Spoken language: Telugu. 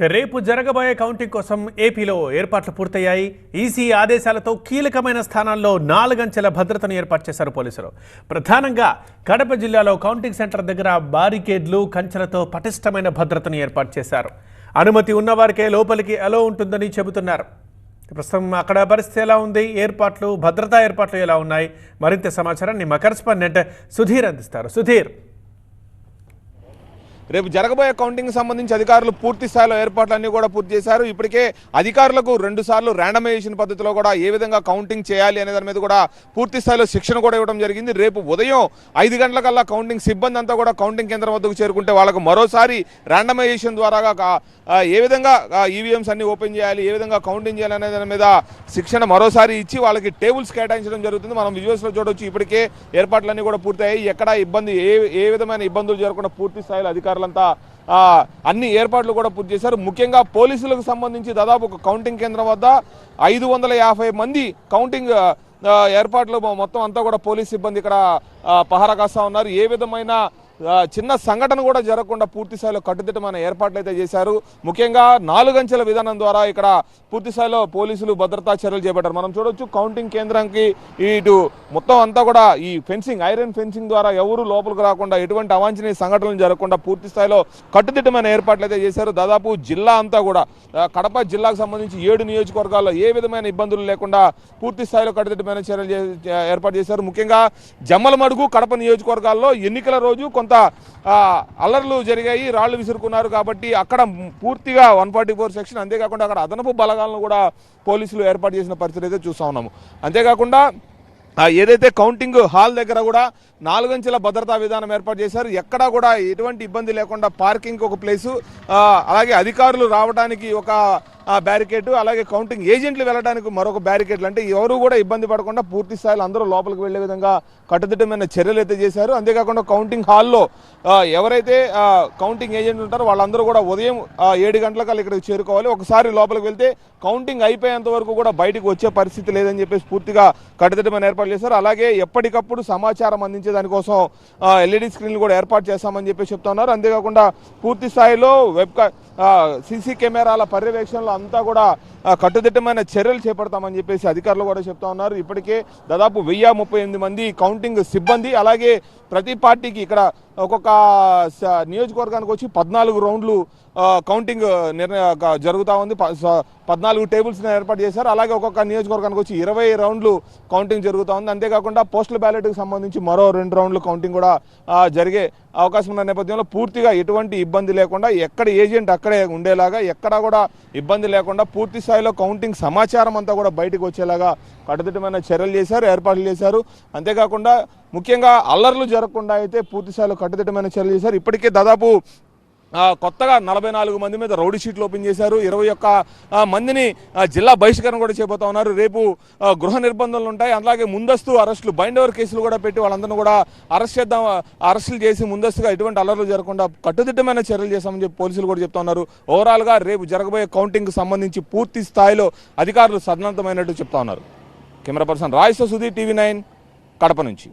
రేపు జరగబోయే కౌంటింగ్ కోసం ఏపీలో ఏర్పాట్లు పూర్తయ్యాయి. ఈసీ ఆదేశాలతో కీలకమైన స్థానాల్లో నాలుగంచెల భద్రతను ఏర్పాటు చేశారు పోలీసులు. ప్రధానంగా కడప జిల్లాలో కౌంటింగ్ సెంటర్ దగ్గర బారికేడ్లు కంచెలతో పటిష్టమైన భద్రతను ఏర్పాటు చేశారు. అనుమతి ఉన్నవారికే లోపలికి అలో ఉంటుందని చెబుతున్నారు. ప్రస్తుతం అక్కడ పరిస్థితి ఎలా ఉంది? ఏర్పాట్లు భద్రతా ఏర్పాట్లు ఎలా ఉన్నాయి? మరింత సమాచారాన్ని మా కరెస్పాండెంట్ సుధీర్ అందిస్తారు. సుధీర్. రేపు జరగబోయే కౌంటింగ్ సంబంధించి అధికారులు పూర్తి స్థాయిలో ఏర్పాట్లన్నీ కూడా పూర్తి చేశారు. ఇప్పటికే అధికారులకు రెండు సార్లు ర్యాండమైజేషన్ పద్ధతిలో కూడా ఏ విధంగా కౌంటింగ్ చేయాలి అనే దాని మీద కూడా పూర్తి స్థాయిలో శిక్షణ కూడా ఇవ్వడం జరిగింది. రేపు ఉదయం ఐదు గంటలకల్లా కౌంటింగ్ సిబ్బంది అంతా కూడా కౌంటింగ్ కేంద్రం వద్దకు చేరుకుంటే వాళ్ళకు మరోసారి ర్యాండమైజేషన్ ద్వారాగా ఏ విధంగా ఈవీఎంస్ అన్ని ఓపెన్ చేయాలి ఏ విధంగా కౌంటింగ్ చేయాలి అనే దాని మీద శిక్షణ మరోసారి ఇచ్చి వాళ్ళకి టేబుల్స్ కేటాయించడం జరుగుతుంది. మనం విజువల్స్లో చూడొచ్చు. ఇప్పటికే ఏర్పాట్లన్నీ కూడా పూర్తయ్యాయి. ఎక్కడ ఇబ్బంది ఏ ఏ విధమైన ఇబ్బందులు జరగకుండా పూర్తి స్థాయిలో అధికారులంతా అన్ని ఏర్పాట్లు కూడా పూర్తి చేశారు. ముఖ్యంగా పోలీసులకు సంబంధించి దాదాపు ఒక కౌంటింగ్ కేంద్రం వద్ద ఐదు వందల యాభై మంది కౌంటింగ్ ఏర్పాట్లు మొత్తం అంతా కూడా పోలీస్ సిబ్బంది ఇక్కడ ఆ, పహారా కాస్తా ఉన్నారు. ఏ విధమైన చిన్న సంఘటన కూడా జరగకుండా పూర్తి స్థాయిలో కట్టుదిట్టమైన ఏర్పాట్లు అయితే చేశారు. ముఖ్యంగా నాలుగంచెల విధానం ద్వారా ఇక్కడ పూర్తి స్థాయిలో పోలీసులు భద్రతా చర్యలు చేపట్టారు. మనం చూడొచ్చు కౌంటింగ్ కేంద్రానికి ఇటు మొత్తం అంతా కూడా ఈ ఫెన్సింగ్ ఐరన్ ఫెన్సింగ్ ద్వారా ఎవరు లోపలికి రాకుండా ఎటువంటి అవాంఛనీయ సంఘటనలు జరగకుండా పూర్తి స్థాయిలో కట్టుదిట్టమైన ఏర్పాట్లు అయితే చేశారు. దాదాపు జిల్లా అంతా కూడా కడప జిల్లాకు సంబంధించి ఏడు నియోజకవర్గాల్లో ఏ విధమైన ఇబ్బందులు లేకుండా పూర్తి స్థాయిలో కట్టుదిట్టమైన చర్యలు ఏర్పాటు చేశారు. ముఖ్యంగా జమ్మలమడుగు కడప నియోజకవర్గాల్లో ఎన్నికల రోజు కొంత అల్లర్లు జరిగాయి రాళ్ళు విసురుకున్నారు కాబట్టి అక్కడ పూర్తిగా వన్ ఫార్టీ ఫోర్ సెక్షన్ అంతేకాకుండా అక్కడ అదనపు బలగాలను కూడా పోలీసులు ఏర్పాటు చేసిన పరిస్థితి అయితే చూస్తా ఉన్నాము. అంతేకాకుండా ఏదైతే కౌంటింగ్ హాల్ దగ్గర కూడా నాలుగంచెల భద్రతా విధానం ఏర్పాటు చేశారు ఎక్కడా కూడా ఎటువంటి ఇబ్బంది లేకుండా పార్కింగ్ ఒక ప్లేసు అలాగే అధికారులు రావడానికి ఒక ఆ బ్యారికేడ్ అలాగే కౌంటింగ్ ఏజెంట్లు వెళ్ళడానికి మరొక బ్యారికేడ్లు అంటే ఎవరు కూడా ఇబ్బంది పడకుండా పూర్తి స్థాయిలో అందరూ లోపలికి వెళ్ళే విధంగా కట్టుదిట్టమైన చర్యలు అయితే చేశారు. అంతేకాకుండా కౌంటింగ్ హాల్లో ఎవరైతే కౌంటింగ్ ఏజెంట్లు ఉంటారో వాళ్ళందరూ కూడా ఉదయం ఏడు గంటలకల్లా ఇక్కడికి చేరుకోవాలి. ఒకసారి లోపలికి వెళ్తే కౌంటింగ్ అయిపోయేంత వరకు కూడా బయటకు వచ్చే పరిస్థితి లేదని చెప్పేసి పూర్తిగా కట్టుదిట్టమైన ఏర్పాటు చేశారు. అలాగే ఎప్పటికప్పుడు సమాచారం అందించే దానికోసం ఎల్ఈడి స్క్రీన్లు కూడా ఏర్పాటు చేస్తామని చెప్పి చెప్తున్నారు. అంతేకాకుండా పూర్తి స్థాయిలో వెబ్ సీసీ కెమెరాల పర్యవేక్షణలో అంతా కూడా కట్టుదిట్టమైన చర్యలు చేపడతామని చెప్పేసి అధికారులు కూడా చెప్తా ఉన్నారు. ఇప్పటికే దాదాపు వెయ్యి ముప్పై ఎనిమిది మంది కౌంటింగ్ సిబ్బంది అలాగే ప్రతి పార్టీకి ఇక్కడ ఒక్కొక్క స- నియోజకవర్గానికి వచ్చి పద్నాలుగు రౌండ్లు కౌంటింగ్ నిర్ణయ జరుగుతూ ఉంది. స- పద్నాలుగు టేబుల్స్ ఏర్పాటు చేశారు. అలాగే ఒక్కొక్క నియోజకవర్గానికి వచ్చి ఇరవై రౌండ్లు కౌంటింగ్ జరుగుతూ ఉంది. అంతేకాకుండా పోస్టల్ బ్యాలెట్కి సంబంధించి మరో రెండు రౌండ్లు కౌంటింగ్ కూడా జరిగే అవకాశం ఉన్న నేపథ్యంలో పూర్తిగా ఎటువంటి ఇబ్బంది లేకుండా ఎక్కడ ఏజెంట్ అక్కడే ఉండేలాగా ఎక్కడా కూడా ఇబ్బంది లేకుండా పూర్తి స్థాయిలో కౌంటింగ్ సమాచారం అంతా కూడా బయటకు వచ్చేలాగా కట్టుదిట్టమైన చర్యలు చేశారు ఏర్పాట్లు చేశారు. అంతేకాకుండా ముఖ్యంగా అల్లర్లు జరగకుండా అయితే పూర్తిస్థాయిలో కట్టుదిట్టమైన చర్యలు చేశారు. ఇప్పటికే దాదాపు కొత్తగా నలభై నాలుగు మంది మీద రౌడీ షీట్లు ఓపెన్ చేశారు. ఇరవై ఒక్క మందిని జిల్లా బహిష్కరణ కూడా చేయబోతా ఉన్నారు. రేపు గృహ నిర్బంధాలు ఉంటాయి. అలాగే ముందస్తు అరెస్టులు బైండ్ ఓవర్ కేసులు కూడా పెట్టి వాళ్ళందరినీ కూడా అరెస్ట్ చేద్దాం అరెస్టులు చేసి ముందస్తుగా ఎటువంటి అల్లర్లు జరగకుండా కట్టుదిట్టమైన చర్యలు చేస్తామని చెప్పి పోలీసులు కూడా చెప్తా ఉన్నారు. ఓవరాల్గా రేపు జరగబోయే కౌంటింగ్కి సంబంధించి పూర్తి స్థాయిలో అధికారులు సన్నద్ధమైనట్టు చెప్తా ఉన్నారు. Camera person Rayasa Sudheer TV nine Kadapa నుంచి.